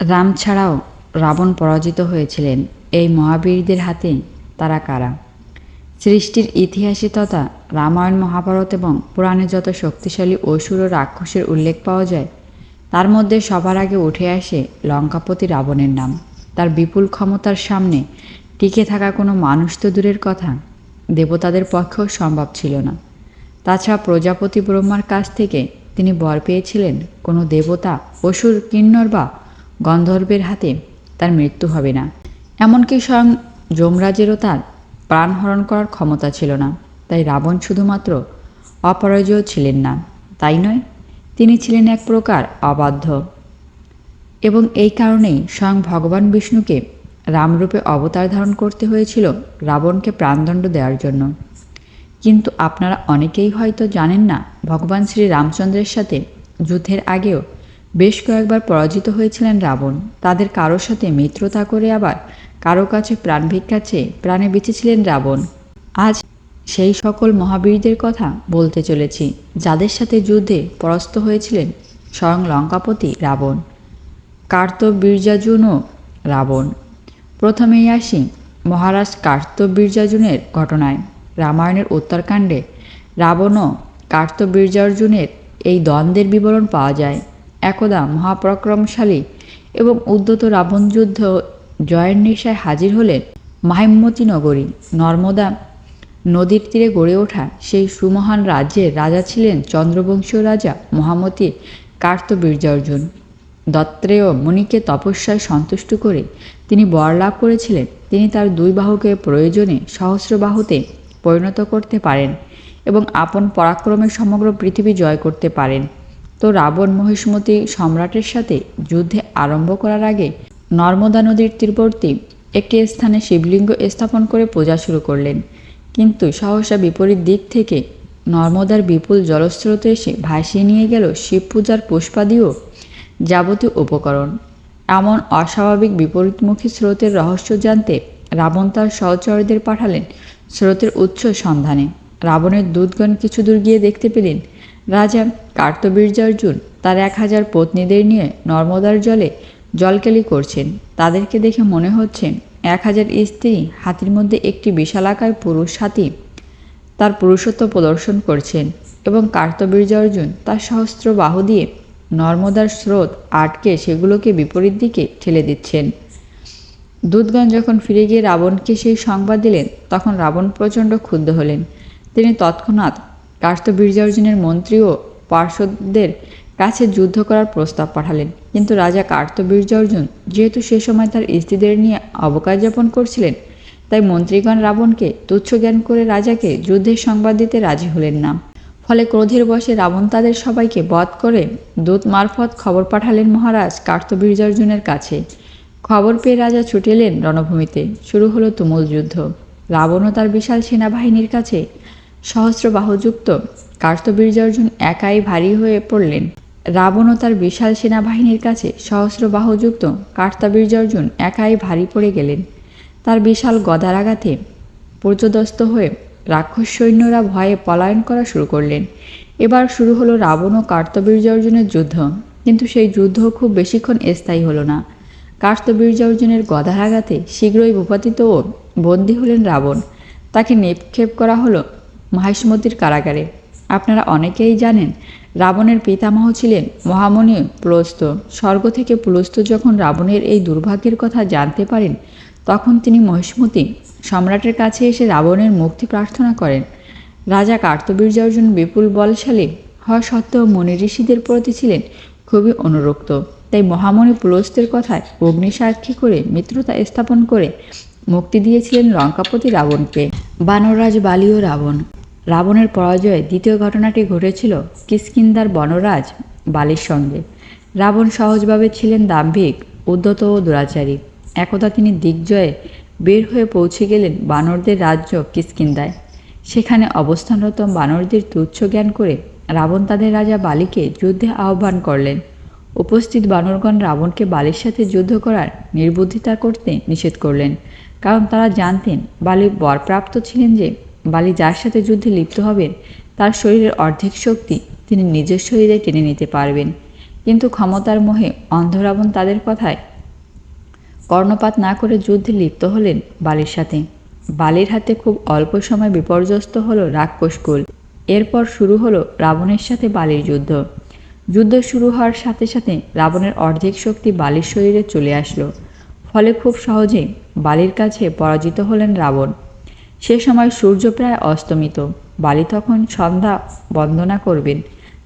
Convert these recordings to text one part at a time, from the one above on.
রাম ছাড়াও রাবণ পরাজিত হয়েছিলেন। এই মহাবীরদের হাতে তারা কারা? সৃষ্টির ইতিহাসে তথা রামায়ণ, মহাভারত এবং পুরাণে যত শক্তিশালী অসুর ও রাক্ষসের উল্লেখ পাওয়া যায়, তার মধ্যে সবার আগে উঠে আসে লঙ্কাপতি রাবণের নাম। তার বিপুল ক্ষমতার সামনে টিকে থাকা কোনো মানুষ তো দূরের কথা, দেবতাদের পক্ষেও সম্ভব ছিল না। তাছাড়া প্রজাপতি ব্রহ্মার কাছ থেকে তিনি বর পেয়েছিলেন কোনো দেবতা, অসুর, কিন্নর বা গন্ধর্বের হাতে তার মৃত্যু হবে না। এমনকি স্বয়ং যমরাজেরও তার প্রাণহরণ করার ক্ষমতা ছিল না। তাই রাবণ শুধুমাত্র অপরাজয় ছিলেন না। তাই নয়, তিনি ছিলেন এক প্রকার অবাধ্য। এবং এই কারণেই স্বয়ং ভগবান বিষ্ণুকে রামরূপে অবতার ধারণ করতে হয়েছিল রাবণকে প্রাণদণ্ড দেওয়ার জন্য। কিন্তু আপনারা অনেকেই হয়তো জানেন না, ভগবান শ্রী রামচন্দ্রের সাথে যুদ্ধের আগেও বেশ কয়েকবার পরাজিত হয়েছিলেন রাবণ। তাদের কারোর সাথে মিত্রতা করে আবার কারও কাছে প্রাণ ভিক্ষা চেয়ে প্রাণে বেঁচেছিলেন রাবণ। আজ সেই সকল মহাবীরদের কথা বলতে চলেছি, যাদের সাথে যুদ্ধে পরাস্ত হয়েছিলেন স্বয়ং লঙ্কাপতি রাবণ কার্তবীর্যাজুনও রাবণ। প্রথমেই আসি মহারাজ কার্তবীর্যাজুনের ঘটনায়। রামায়ণের উত্তরকাণ্ডে রাবণ ও কার্তবীর্যার্জুনের এই দ্বন্দ্বের বিবরণ পাওয়া যায়। একদা মহাপরাক্রমশালী এবং উদ্যত রাবণ যুদ্ধ জয়ের নেশায় হাজির হলেন মাহিমতী নগরী নর্মদা নদীর তীরে গড়ে ওঠা সেই সুমহান রাজ্যের রাজা ছিলেন চন্দ্রবংশীয় রাজা মহামতি কার্তবীর্যার্জুন। দত্ত্রেয় মুনিকে তপস্যায় সন্তুষ্ট করে তিনি বর লাভ করেছিলেন। তিনি তার দুই বাহুকে প্রয়োজনে সহস্র বাহুতে পরিণত করতে পারেন এবং আপন পরাক্রমে সমগ্র পৃথিবী জয় করতে পারেন। তো রাবণ মহিষ্মতি সম্রাটের সাথে যুদ্ধে আরম্ভ করার আগে নর্মদা নদীর তীরবর্তী একটি স্থানে শিবলিঙ্গ স্থাপন করে পূজা শুরু করলেন। কিন্তু সহসা বিপরীত দিক থেকে নর্মদার বিপুল জলস্রোত এসে ভাসিয়ে নিয়ে গেল শিব পূজার পুষ্পাদিও যাবতীয় উপকরণ। এমন অস্বাভাবিক বিপরীতমুখী স্রোতের রহস্য জানতে রাবণ তার সহচরদের পাঠালেন স্রোতের উৎস সন্ধানে। রাবণের দূতগণ কিছু দূর গিয়ে দেখতে পেলেন রাজা কার্তবীর্যার্জুন তার এক হাজার পত্নীদের নিয়ে নর্মদার জলে জলকেলি করছেন। তাদেরকে দেখে মনে হচ্ছে এক হাজার স্ত্রী হাতির মধ্যে একটি বিশালাকার পুরুষ হাতি তার পুরুষত্ব প্রদর্শন করছেন এবং কার্তবীর্য অর্জুন তার সহস্র বাহু দিয়ে নর্মদার স্রোত আটকে সেগুলোকে বিপরীত দিকে ঠেলে দিচ্ছেন। দূতগণ যখন ফিরে গিয়ে রাবণকে সেই সংবাদ দিলেন, তখন রাবণ প্রচণ্ড ক্ষুব্ধ হলেন। তিনি তৎক্ষণাৎ কার্তবীর্যার্জুনের মন্ত্রী ও পার্শ্বদের কাছে যুদ্ধ করার প্রস্তাব পাঠালেন। কিন্তু রাজা কার্তবীর্যার্জুন যেহেতু সে সময় তার স্ত্রীদের নিয়ে অবকাশ যাপন করছিলেন, তাই মন্ত্রীগণ রাবণকে তুচ্ছ জ্ঞান করে রাজাকে যুদ্ধের সংবাদ দিতে রাজি হলেন না। ফলে ক্রোধের বসে রাবণ তাদের সবাইকে বধ করে দূত মারফত খবর পাঠালেন মহারাজ কার্তবীর্যার্জুনের কাছে। খবর পেয়ে রাজা ছুটে এলেন রণভূমিতে। শুরু হলো তুমুল যুদ্ধ। রাবণও তার বিশাল সেনাবাহিনীর কাছে সহস্র বাহুযুক্ত কার্তবীর্যার্জুন একাই ভারী হয়ে পড়লেন। রাবণও তার বিশাল সেনাবাহিনীর কাছে সহস্র বাহুযুক্ত কার্তাবীর্যার্জুন একাই ভারী পড়ে গেলেন। তার বিশাল গদার আঘাতে পর্যদস্ত হয়ে রাক্ষস সৈন্যরা ভয়ে পলায়ন করা শুরু করলেন। এবার শুরু হলো রাবণ ও কার্তবীর্যার্জুনের যুদ্ধ। কিন্তু সেই যুদ্ধ খুব বেশিক্ষণ স্থায়ী হলো না। কার্তবীর্যার্জুনের গদার আঘাতে শীঘ্রই ভূপাতিত ও বন্দী হলেন রাবণ। তাকে নিক্ষেপ করা হলো মহেশমতির কারাগারে। আপনারা অনেকেই জানেন, রাবণের পিতামহ ছিলেন মহামণি পুলস্ত। স্বর্গ থেকে পুলস্ত যখন রাবণের এই দুর্ভাগ্যের কথা জানতে পারেন, তখন তিনি মহিষ্মতি সম্রাটের কাছে এসে রাবণের মুক্তি প্রার্থনা করেন। রাজা কার্তবীর্যার্জুন বিপুল বলশালী হওয়া সত্ত্বেও মনি ঋষিদের প্রতি ছিলেন খুবই অনুরক্ত। তাই মহামণি পুলস্তের কথায় অগ্নিসাক্ষী করে মিত্রতা স্থাপন করে মুক্তি দিয়েছিলেন লঙ্কাপতি রাবণকে। বানররাজ বালি ও রাবণ। রাবণের পরাজয়ে দ্বিতীয় ঘটনাটি ঘটেছিল কিষ্কিন্দার বনরাজ বালির সঙ্গে। রাবণ সহজভাবে ছিলেন দাম্ভিক উদ্যত ও দুরাচারী। একদা তিনি দিগ্জয়ে বের হয়ে পৌঁছে গেলেন বানরদের রাজ্য কিষ্কিন্দায় সেখানে অবস্থানরত বানরদের তুচ্ছ জ্ঞান করে রাবণ তাদের রাজা বালিকে যুদ্ধে আহ্বান করলেন। উপস্থিত বানরগণ রাবণকে বালির সাথে যুদ্ধ করার নির্বুদ্ধিতা করতে নিষেধ করলেন, কারণ তারা জানতেন বালি বরপ্রাপ্ত ছিলেন যে বালি যার সাথে যুদ্ধে লিপ্ত হবেন, তার শরীরের অর্ধেক শক্তি তিনি নিজের শরীরে টেনে নিতে পারবেন। কিন্তু ক্ষমতার মোহে অন্ধ রাবণ তাদের কথায়, কর্ণপাত না করে যুদ্ধে লিপ্ত হলেন বালির সাথে। বালির হাতে খুব অল্প সময় বিপর্যস্ত হলো রাক্ষসকুল এরপর শুরু হলো রাবণের সাথে বালির যুদ্ধ। যুদ্ধ শুরু হওয়ার সাথে সাথে রাবণের অর্ধেক শক্তি বালির শরীরে চলে আসলো। ফলে খুব সহজেই বালির কাছে পরাজিত হলেন রাবণ। সে সময় সূর্য প্রায় অস্তমিত। বালি তখন সন্ধ্যা বন্দনা করবেন।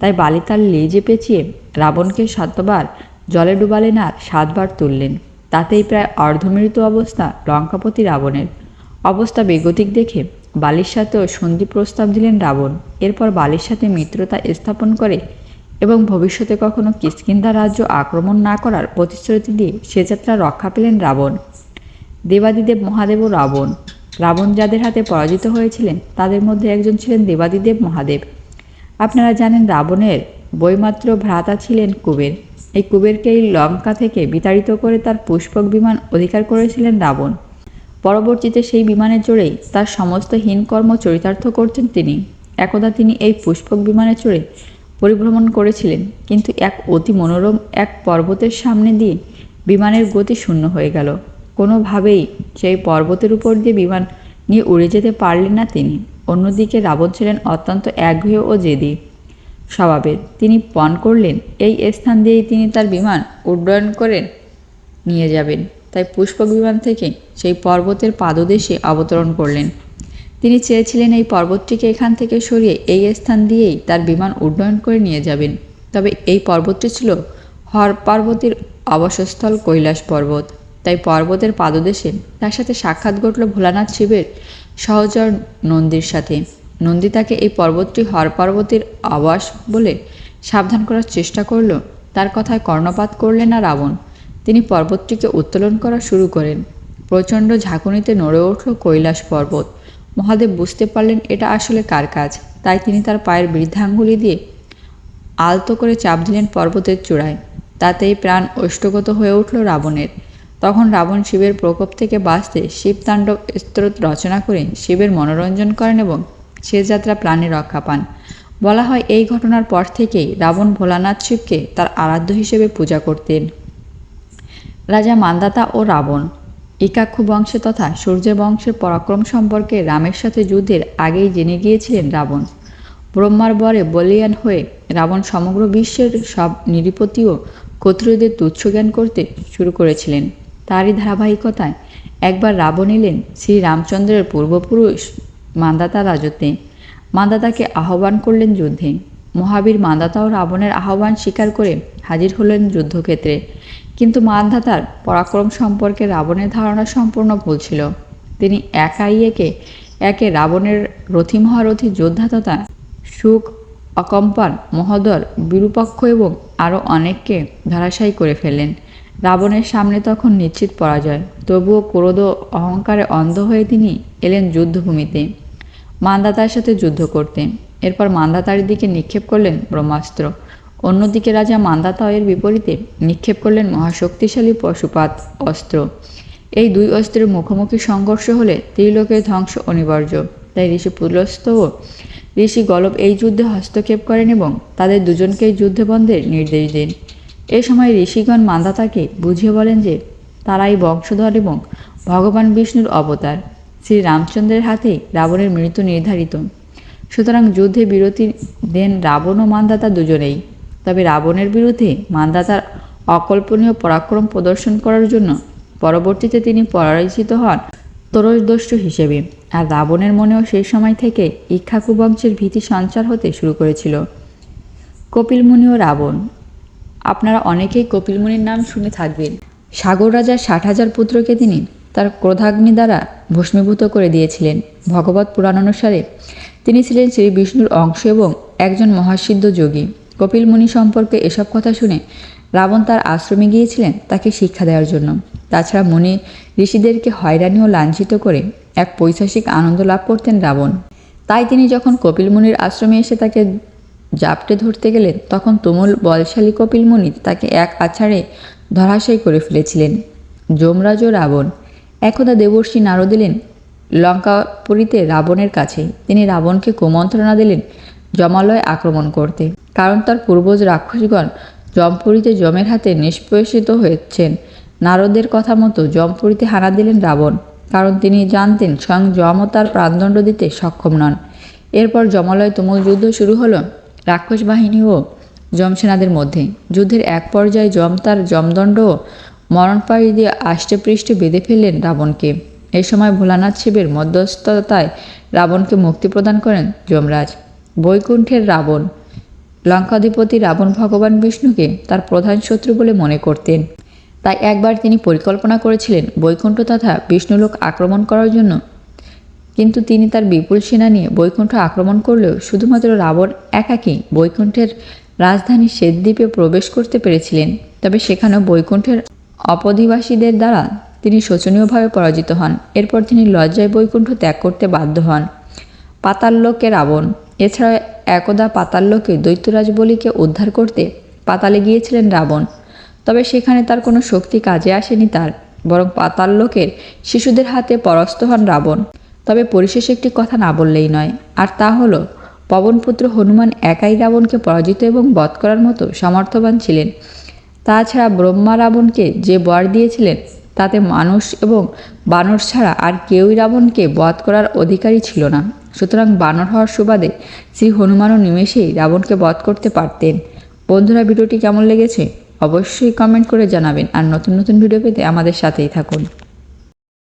তাই বালি তার লেজে পেঁচিয়ে রাবণকে সাতবার জলে ডুবালেন আর সাতবার তুললেন। তাতেই প্রায় অর্ধমৃত অবস্থা লঙ্কাপতি রাবণের। অবস্থা বেগতিক দেখে বালির সাথেও সন্ধি প্রস্তাব দিলেন রাবণ। এরপর বালির সাথে মিত্রতা স্থাপন করে এবং ভবিষ্যতে কখনো কিষ্কিন্ধা রাজ্য আক্রমণ না করার প্রতিশ্রুতি দিয়ে সে যাত্রা রক্ষা পেলেন রাবণ। দেবাদিদেব মহাদেব রাবণ। রাবণ যাদের হাতে পরাজিত হয়েছিলেন, তাদের মধ্যে একজন ছিলেন দেবাদিদেব মহাদেব। আপনারা জানেন রাবণের বইমাত্র ভ্রাতা ছিলেন কুবের। এই কুবেরকেই লঙ্কা থেকে বিতাড়িত করে তার পুষ্পক বিমান অধিকার করেছিলেন রাবণ। পরবর্তীতে সেই বিমানে চড়েই তার সমস্ত হীনকর্ম চরিতার্থ করতেন তিনি। একদা তিনি এই পুষ্পক বিমানে চড়ে পরিভ্রমণ করেছিলেন, কিন্তু এক অতি মনোরম এক পর্বতের সামনে দিয়ে বিমানের গতি শূন্য হয়ে গেল। কোনোভাবেই সেই পর্বতের উপর দিয়ে বিমান নিয়ে উড়ে যেতে পারলেন না তিনি। অন্যদিকে রাবণ ছিলেন অত্যন্ত একঘেয় ও জেদি স্বভাবের। তিনি পণ করলেন, এই স্থান দিয়েই তিনি তার বিমান উড্ডয়ন করেন নিয়ে যাবেন। তাই পুষ্পক বিমান থেকে সেই পর্বতের পাদদেশে অবতরণ করলেন। তিনি চেয়েছিলেন এই পর্বতটিকে এখান থেকে সরিয়ে এই স্থান দিয়েই তার বিমান উড্ডয়ন করে নিয়ে যাবেন। তবে এই পর্বতটি ছিল হর পার্বতীর অবসস্থল কৈলাস পর্বত। তাই পর্বতের পাদদেশে তার সাথে সাক্ষাৎ ঘটল ভোলানাথ শিবের সহচর নন্দীর সাথে। নন্দী তাকে এই পর্বতটি হর পার্বতীর আবাস বলে সাবধান করার চেষ্টা করল। তার কথায় কর্ণপাত করলেন না রাবণ। তিনি পর্বতটিকে উত্তোলন করা শুরু করেন। প্রচণ্ড ঝাঁকুনিতে নড়ে উঠল কৈলাস পর্বত। মহাদেব বুঝতে পারলেন এটা আসলে কার কাজ। তাই তিনি তার পায়ের বৃদ্ধাঙ্গুলি দিয়ে আলতো করে চাপ দিলেন পর্বতের চূড়ায়। তাতেই প্রাণ ঐষ্টগত হয়ে উঠল রাবণের। তখন রাবণ শিবের প্রকোপ থেকে বাঁচতে শিবতাণ্ডব স্তোত্র রচনা করে শিবের মনোরঞ্জন করেন এবং সে যাত্রা প্রাণে রক্ষা পান। বলা হয় এই ঘটনার পর থেকেই রাবণ ভোলানাথ শিবকে তার আরাধ্য হিসেবে পূজা করতেন। রাজা মান্দাতা ও রাবণ ইকাক্ষু বংশে তথা সূর্য বংশের পরাক্রম সম্পর্কে রামের সাথে যুদ্ধের আগেই জেনে গিয়েছিলেন রাবণ। ব্রহ্মার বরে বলিয়ান হয়ে রাবণ সমগ্র বিশ্বের সব নিরীপতি ও ক্ষত্রিয়দের তুচ্ছ জ্ঞান করতে শুরু করেছিলেন। তারই ধারাবাহিকতায় একবার রাবণ এলেন শ্রী রামচন্দ্রের পূর্বপুরুষ মান্দাতা রাজত্বে। মান্দাতাকে আহ্বান করলেন যুদ্ধে। মহাবীর মান্দাতা ও রাবণের আহ্বান স্বীকার করে হাজির হলেন যুদ্ধক্ষেত্রে। কিন্তু মান্ধাতার পরাক্রম সম্পর্কে রাবণের ধারণা সম্পূর্ণ ভুল ছিল। তিনি একাই একে একে রাবণের রথি মহারথী যোদ্ধা তথা সুখ, অকম্পার মহোদর বিরূপাক্ষ এবং আরও অনেককে ধরাশায়ী করে ফেললেন। রাবণের সামনে তখন নিশ্চিত পরাজয়। তবুও ক্রোধ অহংকারে অন্ধ হয়ে তিনি এলেন যুদ্ধভূমিতে। মান্দাতার সাথে যুদ্ধ করতে। এরপর মান্দাতার দিকে নিক্ষেপ করলেন ব্রহ্মাস্ত্র। অন্যদিকে রাজা মান্দাতা এর বিপরীতে নিক্ষেপ করলেন মহাশক্তিশালী পশুপাত অস্ত্র। এই দুই অস্ত্রের মুখোমুখি সংঘর্ষ হলে ত্রিলোকের ধ্বংস অনিবার্য। তাই ঋষি পুলস্ত ও ঋষি গলব এই যুদ্ধে হস্তক্ষেপ করেন এবং তাদের দুজনকেই যুদ্ধ বন্ধের নির্দেশ দেন। এ সময় ঋষিগণ মান্দাতাকে বুঝিয়ে বলেন যে, তারাই বংশধর এবং ভগবান বিষ্ণুর অবতার। শ্রী রামচন্দ্রের হাতেই রাবণের মৃত্যু নির্ধারিত। সুতরাং যুদ্ধে বিরতি দেন রাবণ ও মান্দাতা দুজনেই। তবে রাবণের বিরুদ্ধে মান্দাতার অকল্পনীয় পরাক্রম প্রদর্শন করার জন্য পরবর্তীতে তিনি পরাজিত হন তরসদস্যু হিসেবে। আর রাবণের মনেও সেই সময় থেকে ইক্ষাকু বংশের ভীতি সঞ্চার হতে শুরু করেছিল। কপিলমুনি ও রাবণ আপনারা অনেকেই কপিলমুনির নাম শুনে থাকবেন। সাগর রাজার ষাট হাজার পুত্রকে তিনি তার ক্রোধাগ্নি দ্বারা ভস্মীভূত করে দিয়েছিলেন। ভগবত পুরাণ অনুসারে তিনি ছিলেন শ্রী বিষ্ণুর অংশ এবং একজন মহাসিদ্ধ যোগী। কপিল মুনি সম্পর্কে এসব কথা শুনে রাবণ তার আশ্রমে গিয়েছিলেন তাকে শিক্ষা দেওয়ার জন্য। তাছাড়া মুনি ঋষিদেরকে হয়রানি ও লাঞ্ছিত করে এক পৈশাসিক আনন্দ লাভ করতেন রাবণ। তাই তিনি যখন কপিল মুনির আশ্রমে এসে তাকে জাপটে ধরতে গেলেন তখন তুমুল বলশালী কপিল মুনি তাকে এক আছাড়ে ধরাশায়ী করে ফেলেছিলেন। যমরাজ ও রাবণ। একদা দেবর্ষী নারদ দিলেন লঙ্কাপুরীতে রাবণের কাছে। তিনি রাবণকে কুমন্ত্রণা দিলেন জমালয় আক্রমণ করতে। কারণ তার পূর্বজ রাক্ষসগণ জমপুরীতে যমের হাতে নিষ্পেষিত হয়েছেন। নারদের কথা মতো জমপুরীতে হানা দিলেন রাবণ। কারণ তিনি জানতেন স্বয়ং যমও তার প্রাণদণ্ড দিতে সক্ষম নন। এরপর জমালয় তুমুল যুদ্ধ শুরু হলো। রাক্ষস বাহিনী ও যমসেনাদের মধ্যে। যুদ্ধের এক পর্যায়ে যম তার যমদণ্ড ও মরণপাড়ি দিয়ে আষ্টে পৃষ্ঠে বেঁধে ফেললেন রাবণকে। এ সময় ভোলানাথ শিবের মধ্যস্থতায় রাবণকে মুক্তি প্রদান করেন যমরাজ। বৈকুণ্ঠের রাবণ, লঙ্কাধিপতি রাবণ ভগবান বিষ্ণুকে তার প্রধান শত্রু বলে মনে করতেন। তাই একবার তিনি পরিকল্পনা করেছিলেন বৈকুণ্ঠ তথা বিষ্ণুলোক আক্রমণ করার জন্য কিন্তু তিনি তার বিপুল সেনা নিয়ে বৈকুণ্ঠ আক্রমণ করলেও শুধুমাত্র রাবণ একাকী বৈকুণ্ঠের রাজধানী শ্বেতদ্বীপে প্রবেশ করতে পেরেছিলেন। তবে সেখানেও বৈকুণ্ঠের অপধিবাসীদের দ্বারা তিনি শোচনীয়ভাবে পরাজিত হন। এরপর তিনি লজ্জায় বৈকুণ্ঠ ত্যাগ করতে বাধ্য হন। পাতাললোকে রাবণ। এছাড়া একদা পাতাললোকে দৈত্যরাজ বলিকে উদ্ধার করতে পাতালে গিয়েছিলেন রাবণ। তবে সেখানে তার কোনো শক্তি কাজে আসেনি তার, বরং পাতাললোকের শিশুদের হাতে পরাস্ত হন রাবণ। তবে পরিশেষে একটি কথা না বললেই নয়। আর তা হলো, পবনপুত্র হনুমান একাই রাবণকে পরাজিত এবং বধ করার মতো সমর্থবান ছিলেন। তাছাড়া ব্রহ্মা রাবণকে যে বর দিয়েছিলেন, তাতে মানুষ এবং বানর ছাড়া আর কেউই রাবণকে বধ করার অধিকারী ছিল না। সুতরাং বানর হওয়ার সুবাদে শ্রী হনুমানও নিমেষেই রাবণকে বধ করতে পারতেন। বন্ধুরা, ভিডিওটি কেমন লেগেছে? অবশ্যই কমেন্ট করে জানাবেন। আর নতুন নতুন ভিডিও পেতে আমাদের সাথেই থাকুন।